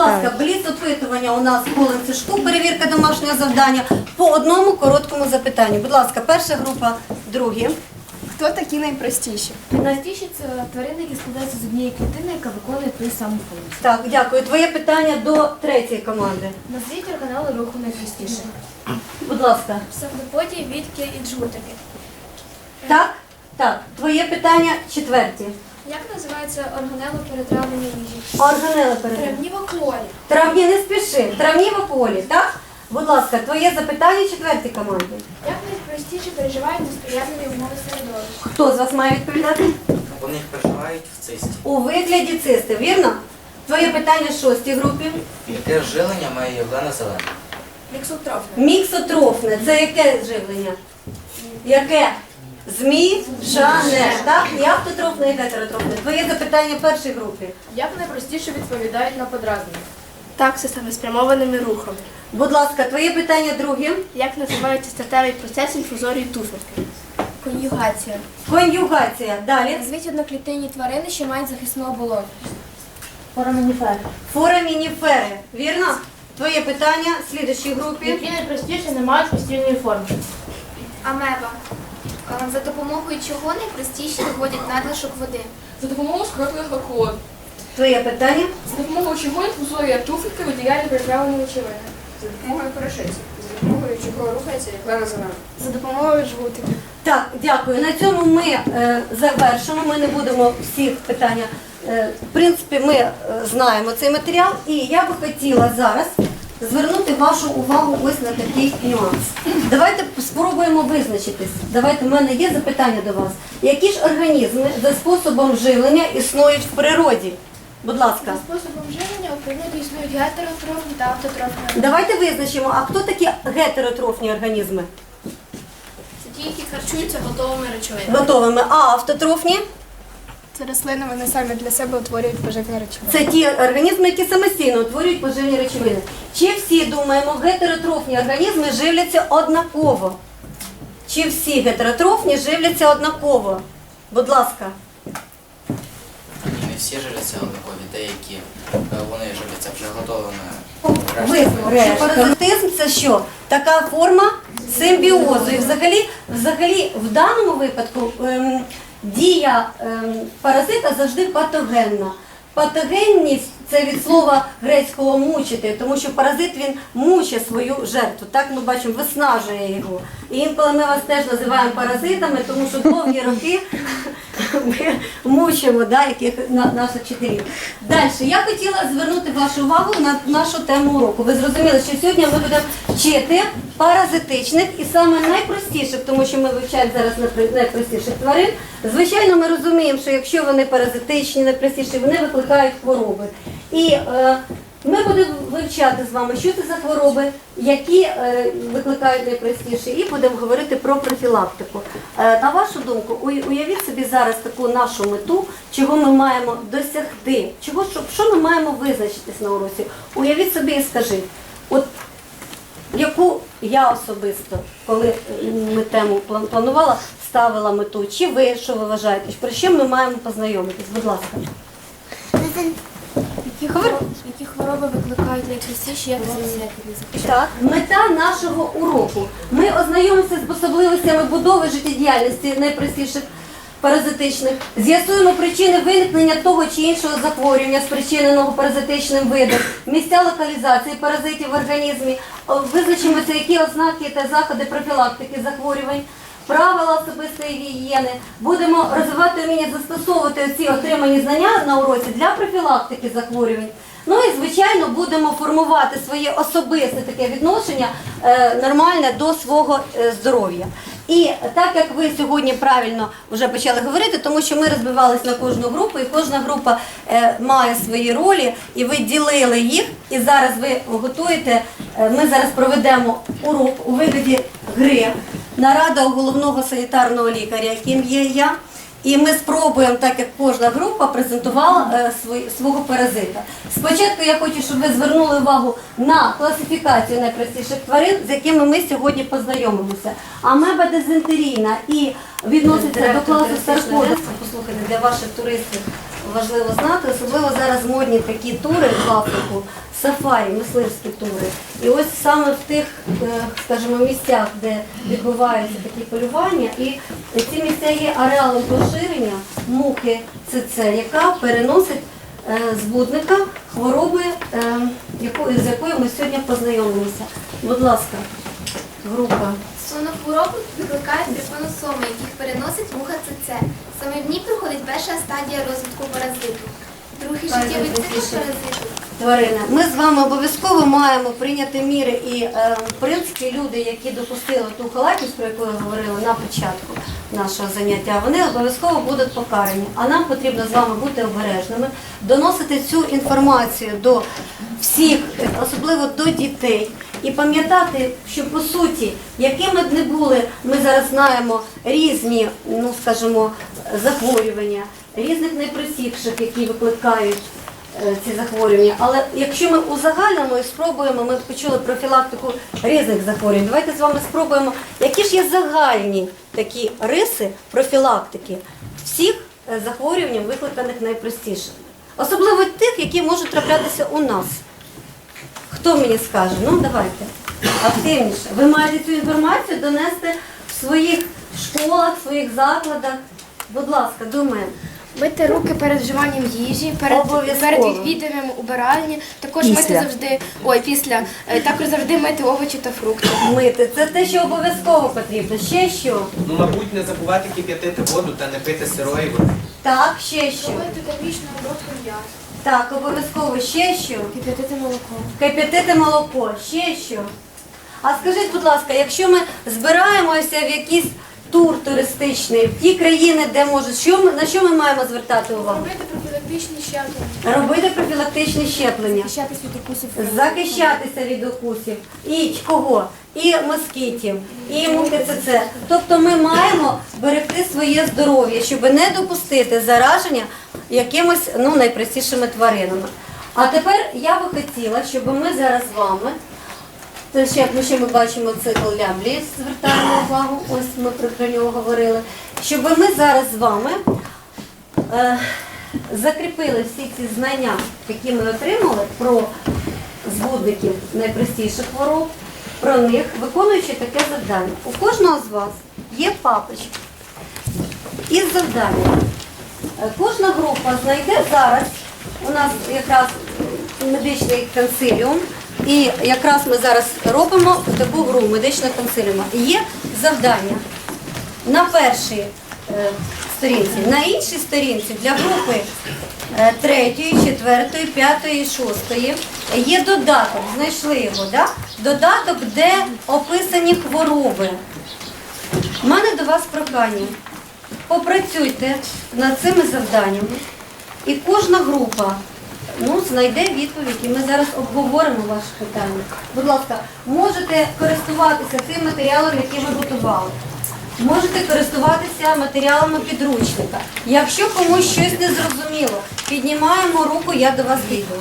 ласка, бліц опитування у нас в колесі школ, перевірка домашнього завдання по одному короткому запитанню. Будь ласка, перша група, другі. Хто такі найпростіші? Найпростіші це тварини, які складаються з однієї клітини, яка виконує той самий функцію. Так, дякую. Твоє питання до третьої команди. Назвіть органали руху найпростіше. Будь ласка. Псевдоподії, відки і джгутики. Так? Так. Твоє питання четверті. Як називається органело перетравлення їжі? Органела перед. Травнівоклорі. Травні не спіши. Травні в полі, так? Будь ласка, твоє запитання четвертій команді. Як найпростіше переживають несприятливі умови середовища? Хто з вас має відповідати? Вони переживають в цисті. У вигляді цисти, вірно? Твоє питання шостій групі. Яке жилення має Євлена Зелена? Міксотрофне. Міксотрофне. Це яке живлення? Яке? Змішане. Так? І автотрофне, і гетеротрофне. Твоє запитання першій групі. Як найпростіше відповідають на подразнення? Так, системи спрямованими рухами. Будь ласка, твоє питання друге. Як називається статевий процес інфузорії туфельки? Конюгація. Конюгація. Далі. Назвіть одноклітинні тварини, що мають захисну оболонку. Форамініфери. Вірно? Твоє питання в слідчій групі. найпростіше не мають постійної форми? Амеба. За допомогою чого найпростіше виводять надлишок води? За допомогою скоротних алкоголів. Твоє питання. За допомогою чого інфузорія туфельки виділяє переправлені речовини. За допомогою порошиці. За допомогою чого рухається Євлена Зелена. За допомогою жгутиків. Так, дякую. На цьому ми е, завершимо. Ми не будемо всіх питання. Е, в принципі, ми е, знаємо цей матеріал, і я би хотіла зараз звернути вашу увагу ось на такий нюанс. Давайте спробуємо визначитись. Давайте, в мене є запитання до вас. Які ж організми за способом живлення існують в природі? Будь ласка. За способом живлення у природі існують гетеротрофні та автотрофні. Давайте визначимо, а хто такі гетеротрофні організми? Це ті, які харчуються готовими речовинами. Готовими. А автотрофні? Це рослини, вони самі для себе утворюють поживні речовини. Це ті організми, які самостійно утворюють поживні речовини. Чи всі думаємо, гетеротрофні організми живляться однаково? Чи всі гетеротрофні живляться однаково? Будь ласка. Не всі живляться однакові, деякі е, вони живляться вже готовими. Паразитизм це що? Така форма симбіозу. І взагалі, взагалі в даному випадку ем, дія ем, паразита завжди патогенна. Патогенність це від слова грецького мучити, тому що паразит він мучить свою жертву. Так ми бачимо, виснажує його. І інколи ми вас теж називаємо паразитами, тому що довгі роки ми мучимо да, яких на, наших вчителів. Далі я хотіла звернути вашу увагу на нашу тему уроку. Ви зрозуміли, що сьогодні ми будемо вчити паразитичних і саме найпростіших, тому що ми вивчаємо зараз найпро- найпростіших тварин. Звичайно, ми розуміємо, що якщо вони паразитичні, найпростіші, вони викликають хвороби. І е, ми будемо вивчати з вами, що це за хвороби, які е, викликають найпростіші, і будемо говорити про профілактику. Е, на вашу думку, уявіть собі зараз таку нашу мету, чого ми маємо досягти, чого що, ми маємо визначитись на уроці. Уявіть собі і скажіть, от яку я особисто, коли е, ми тему план- планувала, ставила мету, чи ви що ви вважаєте, про що ми маємо познайомитись? Будь ласка. Які хвороби, які хвороби викликають найчастіші епідемії? Так, мета нашого уроку. Ми ознайомимося з особливостями будови життєдіяльності найпростіших паразитичних, з'ясуємо причини виникнення того чи іншого захворювання, спричиненого паразитичним видом, місця локалізації паразитів в організмі, визначимося, які ознаки та заходи профілактики захворювань. Правила особистої гігієни, будемо розвивати вміння застосовувати ці отримані знання на уроці для профілактики захворювань. Ну і звичайно будемо формувати своє особисте таке відношення е, нормальне до свого е, здоров'я. І так як ви сьогодні правильно вже почали говорити, тому що ми розбивалися на кожну групу, і кожна група е, має свої ролі, і ви ділили їх. І зараз ви готуєте. е, ми зараз проведемо урок у вигляді гри. Нарада у головного санітарного лікаря, яким є я. І ми спробуємо, так як кожна група презентувала е, свого паразита. Спочатку я хочу, щоб ви звернули увагу на класифікацію найпростіших тварин, з якими ми сьогодні познайомимося. Амеба дизентерійна і відноситься до класу старкода. Послухайте, для ваших туристів важливо знати, особливо зараз модні такі тури в Африку, сафарі, мисливські тури. І ось саме в тих, е, скажімо, місцях, де відбуваються такі полювання, і ці місця є ареалом поширення мухи ЦЦ, яка переносить е, збудника хвороби, е, з якою ми сьогодні познайомилися. Будь ласка, група. Сонну хворобу викликають трипаносоми, яких переносить муха ЦЦ. Саме в ній проходить перша стадія розвитку паразиту. Другий життєвий цикл паразиту. тварини. Ми з вами обов'язково маємо прийняти міри і е, в принципі люди, які допустили ту халатність, про яку я говорила на початку нашого заняття, вони обов'язково будуть покарані. А нам потрібно з вами бути обережними, доносити цю інформацію до всіх, особливо до дітей. І пам'ятати, що по суті, якими б не були, ми зараз знаємо різні, ну скажімо, захворювання, різних найпростіших, які викликають е, ці захворювання. Але якщо ми узагальнимо і спробуємо, ми почули профілактику різних захворювань. Давайте з вами спробуємо, які ж є загальні такі риси профілактики всіх е, захворювань, викликаних найпростіших. Особливо тих, які можуть траплятися у нас. Хто мені скаже? Ну давайте активніше. Ви маєте цю інформацію донести в своїх школах, в своїх закладах. Будь ласка, думаємо. Мити руки перед вживанням їжі, перед, Обов'язково. перед відвідуванням убиральні, також мити завжди, ой, після, е, також завжди мити овочі та фрукти. Мити. Це те, що обов'язково потрібно. Ще що? Ну, мабуть, не забувати кип'ятити воду та не пити сирої води. Так, ще що? Робити термічну обробку м'яса. Так, обов'язково ще що? Кип'ятити молоко. Кип'ятити молоко, ще що? А скажіть, будь ласка, якщо ми збираємося в якийсь тур туристичний, в ті країни, де можуть, що ми, на що ми маємо звертати увагу? Робити профілактичні щеплення. Робити профілактичні щеплення. Захищатись від укусів. захищатися від укусів. І кого? І москітів, і мухи ЦЦ. Тобто ми маємо берегти своє здоров'я, щоб не допустити зараження якимось ну, найпростішими тваринами. А тепер я би хотіла, щоб ми зараз з вами, це ще, ну, ще ми бачимо цикл ляблі, звертаємо увагу, ось ми про, про нього говорили, щоб ми зараз з вами е, закріпили всі ці знання, які ми отримали про збудників найпростіших хвороб, про них, виконуючи таке завдання. У кожного з вас є папочка із завданням. Е, Кожна група знайде зараз, у нас якраз медичний консиліум, і якраз ми зараз робимо таку гру медичного консиліуму. І Є завдання на першій е, сторінці, на іншій сторінці для групи е, третьої, четвертої, п'ятої, шостої є додаток, знайшли його, да? додаток, де описані хвороби. У мене до вас прохання. Попрацюйте над цими завданнями, і кожна група ну, знайде відповідь, і ми зараз обговоримо ваші питання. Будь ласка, можете користуватися тим матеріалом, який ви готували. Можете користуватися матеріалами підручника. Якщо комусь щось не зрозуміло, піднімаємо руку, я до вас дійду.